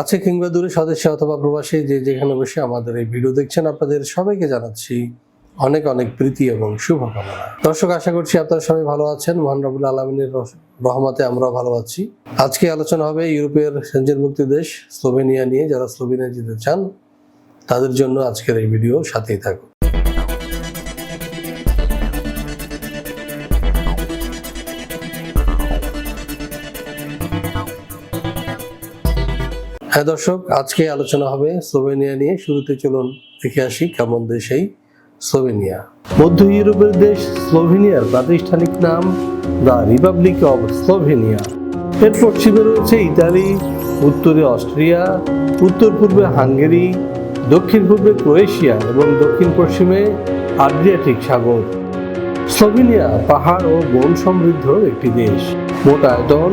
কাছে কিংবা দূরে সদস্য অথবা প্রবাসী যে যেখানে বসে আমাদের এই ভিডিও দেখছেন, আপনাদের সবাইকে জানাচ্ছি অনেক অনেক প্রীতি এবং শুভকামনা। দর্শক, আশা করছি আপনারা সবাই ভালো আছেন। মহান রবুল আলমিনের রহমাতে আমরাও ভালো আছি। আজকে আলোচনা হবে ইউরোপের সেঞ্জনমুক্তি দেশ, স্লোভেনিয়া নিয়ে। যারা স্লোভেনিয়া যেতে চান, তাদের জন্য আজকের এই ভিডিও সাথেই থাকুন। হ্যাঁ দর্শক, আজকে আলোচনা হবে স্লোভেনিয়া নিয়ে। শুরুতে চলুন দেখে আসি কেমন দেশ এই স্লোভেনিয়া। মধ্য ইউরোপের দেশ স্লোভেনিয়ার প্রাতিষ্ঠানিক নাম দ্য রিপাবলিক অব স্লোভেনিয়া। এর পশ্চিমে রয়েছে ইতালি, উত্তরে অস্ট্রিয়া, উত্তর পূর্বে হাঙ্গেরি, দক্ষিণ পূর্বে ক্রোয়েশিয়া এবং দক্ষিণ পশ্চিমে আড্রিয়াটিক সাগর। স্লোভেনিয়া পাহাড় ও বন সমৃদ্ধ একটি দেশ। মোট আয়তন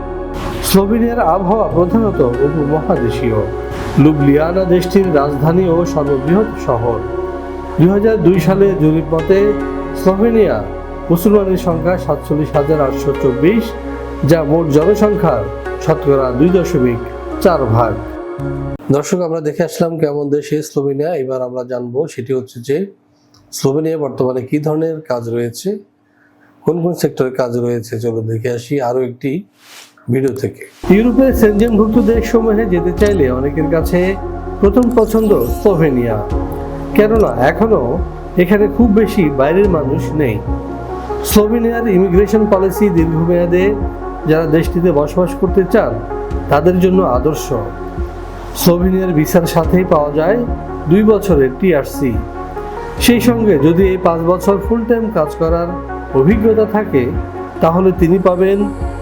স্লোভেনিয়ার আবহাওয়া প্রধানত উপমহাদেশীয়। লুবলিয়ানা দেশটির রাজধানী ও সর্ববৃহৎ শহর। দু হাজার দুই সালে জরিপ মতে, স্লোভেনিয়া মুসলমানের সংখ্যা সাতচল্লিশ হাজার আটশো চব্বিশ, যা মোট জনসংখ্যার শতকরা দুই দশমিক চার ভাগ। দর্শক, আমরা দেখে আসলাম কেমন দেশে স্লোভেনিয়া। এবার আমরা জানব সেটি হচ্ছে যে স্লোভেনিয়া বর্তমানে কি ধরনের কাজ রয়েছে, কোন কোন সেক্টরে কাজ রয়েছে। চলো দেখে আসি। আরও একটি ভিডিও থেকে। ইউরোপের সেনজেনভুক্ত দেশসমূহে যেতে চাইলে অনেকের কাছে প্রথম পছন্দ স্লোভেনিয়া। কেননা এখনও এখানে খুব বেশি বাইরের মানুষ নেই। স্লোভেনিয়ার ইমিগ্রেশন পলিসি দীর্ঘমেয়াদে যারা দেশটিতে বসবাস করতে চান, তাদের জন্য আদর্শ। স্লোভেনিয়ার ভিসার সাথেই পাওয়া যায় দুই বছরের টিআরসি সেই সঙ্গে যদি এই পাঁচ বছর ফুল টাইম কাজ করার অভিজ্ঞতা থাকে, তাহলে তিনি পাবেন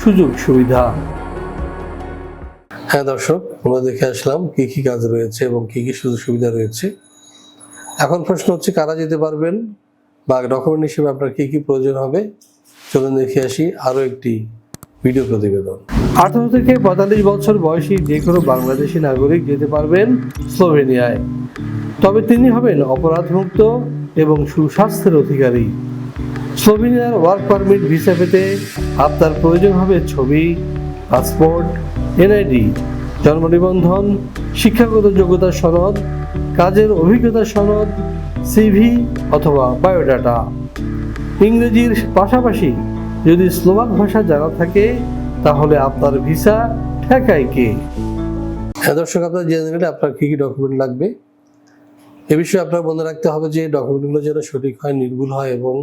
সুযোগ, সুবিধা। হ্যাঁ দর্শক, আমরা দেখে আসলাম কি কি কাজ রয়েছে এবং কি কি সুযোগ সুবিধা রয়েছে। এখন প্রশ্ন হচ্ছে, কারা যেতে পারবেন বা ডকুমেন্ট হিসেবে আপনার কি কি প্রয়োজন হবে? চলুন দেখে আসি আরও একটি ভিডিও প্রতিবেদন। আঠারো থেকে পঁয়তাল্লিশ বছর বয়সী যে কোনো বাংলাদেশি নাগরিক যেতে পারবেন স্লোভেনিয়ায়। তবে তিনি হবেন অপরাধমুক্ত এবং সুস্বাস্থ্যের অধিকারী। স্লোভেনিয়ার ওয়ার্ক পারমিট ভিসা পেতে আপনার প্রয়োজন হবে ছবি, পাসপোর্ট, এনআইডি, জন্ম নিবন্ধন, শিক্ষাগত যোগ্যতা সনদ, কাজের অভিজ্ঞতা সনদ সিভি অথবা বায়োডাটা। ইংরেজির পাশাপাশি যদি স্লোভাক ভাষা জানা থাকে, তাহলে আপনার ভিসা ঠেকায় কে? হ্যাঁ দর্শক, আপনার জেনে নিলে আপনার কী কী ডকুমেন্ট লাগবে। এ বিষয়ে আপনার মনে রাখতে হবে যে ডকুমেন্টগুলো যেন সঠিক হয়, নির্ভুল হয় এবং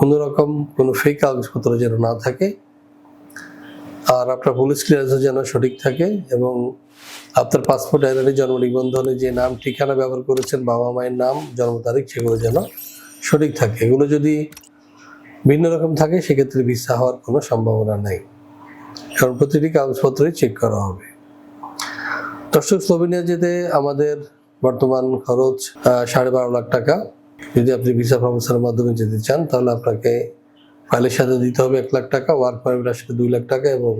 কোনো রকম কোনো ফেক কাগজপত্র যেন না থাকে, আর আপনার পুলিশ ক্লিয়ারেন্স যেন সঠিক থাকে এবং আপনার পাসপোর্ট আইডি জন্ম নিবন্ধনে যে নাম, ঠিকানা ব্যবহার করেছেন, বাবা মায়ের নাম, জন্ম তারিখ, সেগুলো যেন সঠিক থাকে। এগুলো যদি ভিন্ন রকম থাকে, সেক্ষেত্রে ভিসা হওয়ার কোনো সম্ভাবনা নেই। কারণ প্রতিটি কাগজপত্রই চেক করা হবে। দর্শক, স্লোভেনিয়া যেতে আমাদের বর্তমান খরচ সাড়ে বারো লাখ টাকা। যদি আপনি ভিসা প্রফেসরের মাধ্যমে যেতে চান, তাহলে আপনাকে ফাইলের সাথে দিতে হবে এক লাখ টাকা ওয়ার্ক পারমিটের সাথে দুই লাখ টাকা এবং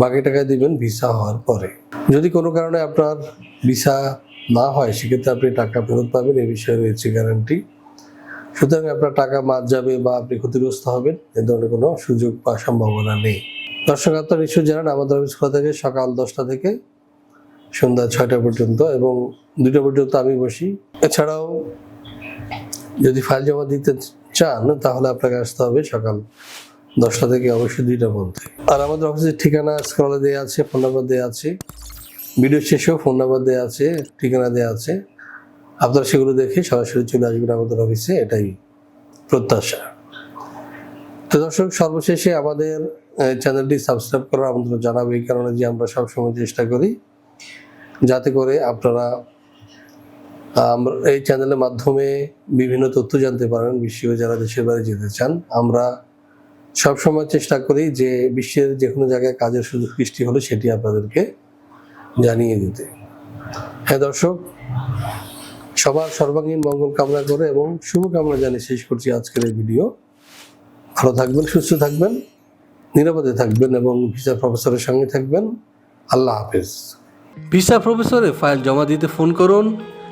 বাকি টাকা দিবেন ভিসা হওয়ার পরে। যদি কোনো কারণে আপনার ভিসা না হয়, সেক্ষেত্রে আপনি টাকা ফেরত পাবেন, এ বিষয়ে রয়েছে গ্যারান্টি সুতরাং আপনার টাকা মার যাবে বা আপনি ক্ষতিগ্রস্ত হবেন, এ ধরনের কোনো সুযোগ বা সম্ভাবনা নেই। দর্শক, আপনারা নিশ্চয় জানেন আমাদের অফিস খোলা থাকে সকাল দশটা থেকে সন্ধ্যা ছয়টা পর্যন্ত এবং দুটো পর্যন্ত আমি বসি। এছাড়াও যদি ফাইল জমা দিতে চান, তাহলে আপনাকে আসতে হবে সকাল দশটা থেকে অবশ্যই দুইটার মধ্যে আর আমাদের অফিসের ঠিকানা স্ক্রলে দেওয়া আছে ফোন নাম্বার দেওয়া আছে। ভিডিও শেষেও ফোন নাম্বার দেওয়া আছে, ঠিকানা দেওয়া আছে। আপনারা সেগুলো দেখে সরাসরি চলে আসবেন আমাদের অফিসে এটাই প্রত্যাশা। তো দর্শক, সর্বশেষে আমাদের চ্যানেলটি সাবস্ক্রাইব করার আমন্ত্রণ জানাব, এই কারণে যে আমরা সবসময় চেষ্টা করি, যাতে করে আপনারা আমরা এই চ্যানেলের মাধ্যমে বিভিন্ন তথ্য জানতে পারেন বিশ্বে যারা দেশের বাইরে যেতে চান। আমরা সবসময় চেষ্টা করি যে বিশ্বের যে কোনো জায়গায় কাজের সুযোগ সৃষ্টি হলে সেটি আপনাদেরকে জানিয়ে দিতে। হ্যাঁ দর্শক, সবার সর্বাঙ্গীন মঙ্গল কামনা করে এবং শুভকামনা জানিয়ে শেষ করছি আজকের এই ভিডিও। ভালো থাকবেন, সুস্থ থাকবেন, নিরাপদে থাকবেন এবং ভিসা প্রফেসরের সঙ্গে থাকবেন। আল্লাহ হাফেজ। ভিসা প্রফেসরে ফাইল জমা দিতে ফোন করুন।